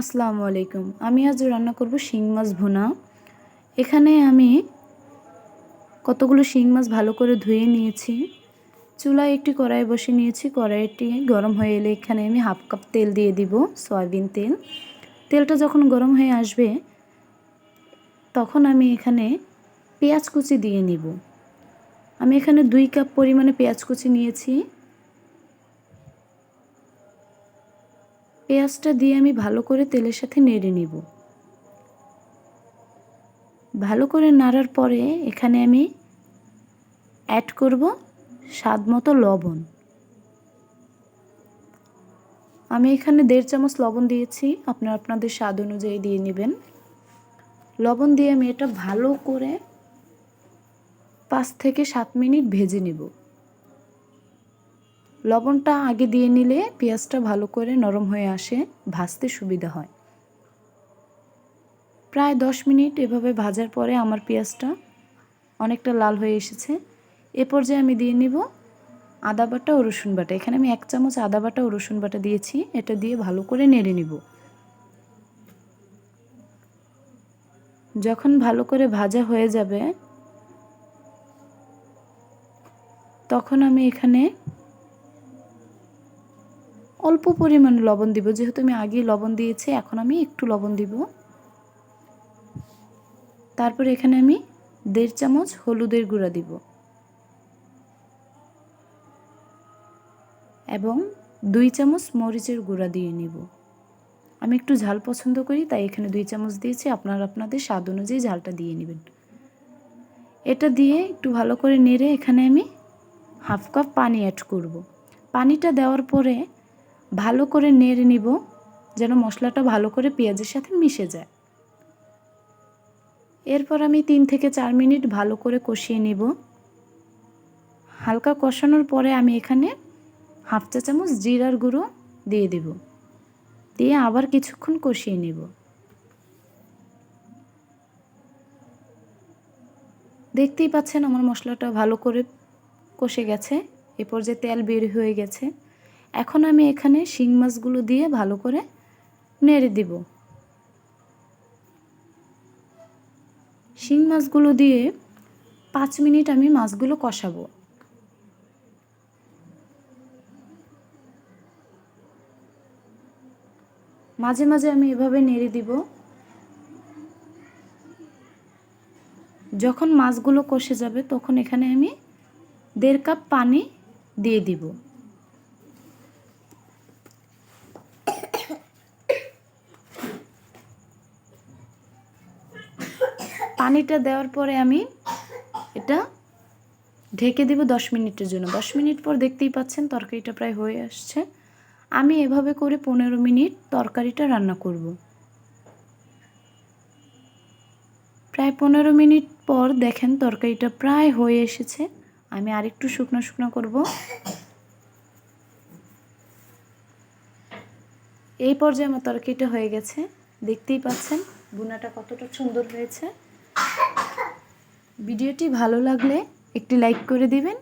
আসসালামু আলাইকুম। আমি আজ রান্না করব শিং মাছ ভুনা। এখানে আমি কতগুলো শিং মাছ ভালো করে ধুয়ে নিয়েছি। চুলায় একটি কড়াই বসে নিয়েছি। কড়াইটি গরম হয়ে এলে এখানে আমি হাফ কাপ তেল দিয়ে দিব, সয়াবিন তেল। তেলটা যখন গরম হয়ে আসবে, তখন আমি এখানে পেঁয়াজ কুচি দিয়ে নিব। আমি এখানে দুই কাপ পরিমাণে পেঁয়াজ কুচি নিয়েছি। পেঁয়াজটা দিয়ে আমি ভালো করে তেলের সাথে নেড়ে নিব। ভালো করে নাড়ার পরে এখানে আমি অ্যাড করব স্বাদ মতো লবণ। আমি এখানে দেড় চামচ লবণ দিয়েছি, আপনার আপনাদের স্বাদ অনুযায়ী দিয়ে নেবেন। লবণ দিয়ে আমি এটা ভালো করে পাঁচ থেকে সাত মিনিট ভেজে নেব। লবণটা আগে দিয়ে নিলে পেঁয়াজটা ভালো করে নরম হয়ে আসে, ভাজতে সুবিধা হয়। প্রায় দশ মিনিট এভাবে ভাজার পরে আমার পেঁয়াজটা অনেকটা লাল হয়ে এসেছে। এ পর্যায়ে আমি দিয়ে নিব আদা বাটা ও রসুন বাটা। এখানে আমি এক চামচ আদা বাটা ও রসুন বাটা দিয়েছি, এটা দিয়ে ভালো করে নেড়ে নিব। যখন ভালো করে ভাজা হয়ে যাবে, তখন আমি এখানে অল্প পরিমাণে লবণ দিব। যেহেতু আমি আগে লবণ দিয়েছি, এখন আমি একটু লবণ দিব। তারপর এখানে আমি দেড় চামচ হলুদের গুঁড়া দিব। এবং দুই চামচ মরিচের গুঁড়া দিয়ে নিব। আমি একটু ঝাল পছন্দ করি, তাই এখানে দুই চামচ দিয়েছি। আপনারা আপনাদের স্বাদ অনুযায়ী ঝালটা দিয়ে নেবেন। এটা দিয়ে একটু ভালো করে নেড়ে এখানে আমি হাফ কাপ পানি অ্যাড করব। পানিটা দেওয়ার পরে ভালো করে নেড়ে নিব, যেন মশলাটা ভালো করে পেঁয়াজের সাথে মিশে যায়। এরপর আমি তিন থেকে চার মিনিট ভালো করে কষিয়ে নিব। হালকা কষানোর পরে আমি এখানে হাফ চা চামচ জিরার গুঁড়ো দিয়ে দেব। দিয়ে আবার কিছুক্ষণ কষিয়ে নেব। দেখতেই পাচ্ছেন আমার মশলাটা ভালো করে কষে গেছে, এ পর্যায়ে তেল বের হয়ে গেছে। এখন আমি এখানে শিং মাছগুলো দিয়ে ভালো করে নেড়ে দিব। শিং মাছগুলো দিয়ে পাঁচ মিনিট আমি মাছগুলো কষাবো। মাঝে মাঝে আমি এভাবে নেড়ে দিব। যখন মাছগুলো কষে যাবে তখন এখানে আমি দেড় কাপ পানি দিয়ে দিব। পানিটা দেওয়ার পরে আমি এটা ঢেকে দিব দশ মিনিটের জন্য। দশ মিনিট পর দেখতেই পাচ্ছেন তরকারিটা প্রায় হয়ে আসছে। আমি এভাবে করে পনেরো মিনিট তরকারিটা রান্না করব। প্রায় পনেরো মিনিট পর দেখেন তরকারিটা প্রায় হয়ে এসেছে। আমি আরেকটু শুকনো শুকনো করব। এই পর্যায়ে আমার তরকারিটা হয়ে গেছে। দেখতেই পাচ্ছেন বুনাটা কতটা সুন্দর হয়েছে। ভিডিওটি ভালো লাগলে একটি লাইক করে দিবেন।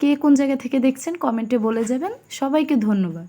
কে কোন জায়গা থেকে দেখছেন কমেন্টে বলে যাবেন। সবাইকে ধন্যবাদ।